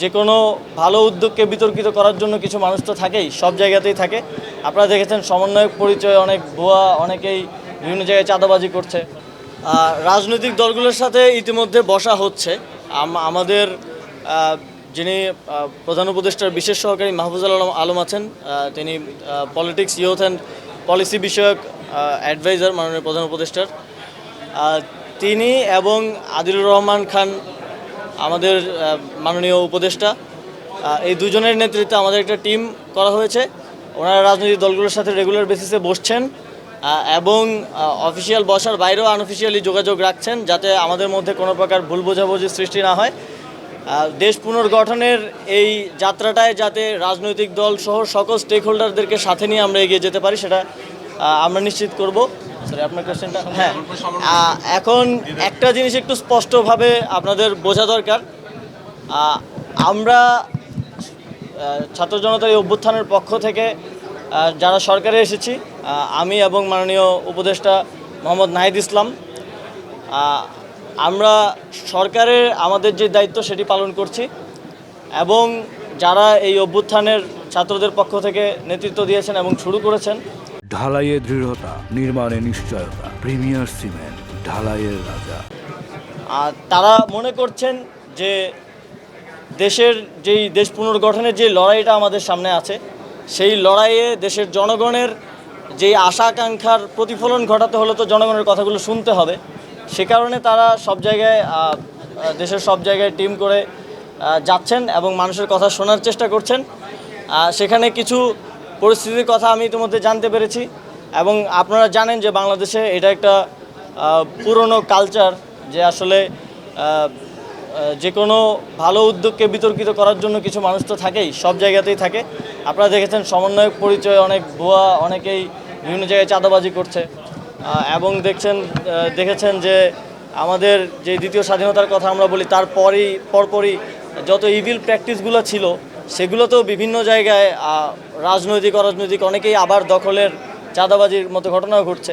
যে কোনো ভালো উদ্যোগকে বিতর্কিত করার জন্য কিছু মানুষ তো থাকেই, সব জায়গাতেই থাকে। আপনারা দেখেছেন সমন্বয়ক পরিচয় অনেক ভুয়া, অনেকেই বিভিন্ন জায়গায় চাঁদাবাজি করছে। রাজনৈতিক দলগুলোর সাথে ইতিমধ্যে বসা হচ্ছে। আমাদের যিনি প্রধান উপদেষ্টার বিশেষ সহকারী মাহফুজুল আলম আলম আছেন তিনি পলিটিক্স ইউথ অ্যান্ড পলিসি বিষয়ক অ্যাডভাইজার মাননীয় প্রধান উপদেষ্টার। তিনি এবং আদিলুর রহমান খান আমাদের মাননীয় উপদেষ্টা এই দুজনের নেতৃত্বে আমাদের একটা টিম করা হয়েছে। ওনারা রাজনৈতিক দলগুলোর সাথে রেগুলার বেসিসে বসছেন এবং অফিসিয়াল বসার বাইরেও আনঅফিসিয়ালি যোগাযোগ রাখছেন যাতে আমাদের মধ্যে কোনো প্রকার ভুল বোঝাবুঝি সৃষ্টি না হয়। দেশ পুনর্গঠনের এই যাত্রাটায় যাতে রাজনৈতিক দল সহ সকল স্টেক হোল্ডারদেরকে সাথে নিয়ে আমরা এগিয়ে যেতে পারি, সেটা আমরা নিশ্চিত করব। আপনার হ্যাঁ এখন একটা জিনিস একটু স্পষ্টভাবে আপনাদের বোঝা দরকার। আমরা ছাত্র জনতার এই অভ্যুত্থানের পক্ষ থেকে যারা সরকারে এসেছি আমি এবং মাননীয় উপদেষ্টা মোহাম্মদ নাহিদ ইসলাম আমরা সরকারের আমাদের যে দায়িত্ব সেটি পালন করছি এবং যারা এই অভ্যুত্থানের ছাত্রদের পক্ষ থেকে নেতৃত্ব দিয়েছেন এবং শুরু করেছেন ঢালাইয়ে দৃঢ়তা, নির্মাণে নিশ্চয়তা, প্রিমিয়ার সিমেন্ট, ঢালাইয়ের রাজা। আর তারা মনে করছেন যে দেশের যেই দেশ পুনর্গঠনের যে লড়াইটা আমাদের সামনে আছে, সেই লড়াইয়ে দেশের জনগণের যেই আশা আকাঙ্ক্ষার প্রতিফলন ঘটাতে হলে তো জনগণের কথাগুলো শুনতে হবে। সে কারণে তারা সব জায়গায় দেশের সব জায়গায় টিম করে যাচ্ছেন এবং মানুষের কথা শোনার চেষ্টা করছেন। সেখানে কিছু পরিস্থিতির কথা আমি ইতিমধ্যে জানতে পেরেছি এবং আপনারা জানেন যে বাংলাদেশে এটা একটা পুরনো কালচার যে আসলে যে কোনো ভালো উদ্যোগকে বিতর্কিত করার জন্য কিছু মানুষ তো থাকেই, সব জায়গাতেই থাকে। আপনারা দেখেছেন সমন্বয়ক পরিচয় অনেক ভুয়া, অনেকেই বিভিন্ন জায়গায় চাঁদাবাজি করছে। এবং দেখছেন দেখেছেন যে আমাদের যে দ্বিতীয় স্বাধীনতার কথা আমরা বলি, তারপরই, পরপরই যত ইভিল প্র্যাকটিসগুলো ছিল সেগুলোতেও বিভিন্ন জায়গায় রাজনৈতিক অরাজনৈতিক অনেকেই আবার দখলের চাঁদাবাজির মতো ঘটনাও ঘটছে।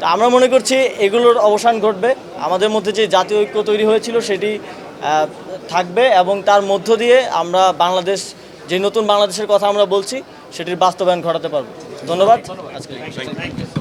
তা আমরা মনে করছি এগুলোর অবসান ঘটবে। আমাদের মধ্যে যে জাতীয় ঐক্য তৈরি হয়েছিল সেটি থাকবে এবং তার মধ্য দিয়ে আমরা বাংলাদেশ যে নতুন বাংলাদেশের কথা আমরা বলছি সেটির বাস্তবায়ন ঘটাতে পারব। ধন্যবাদ। আজকে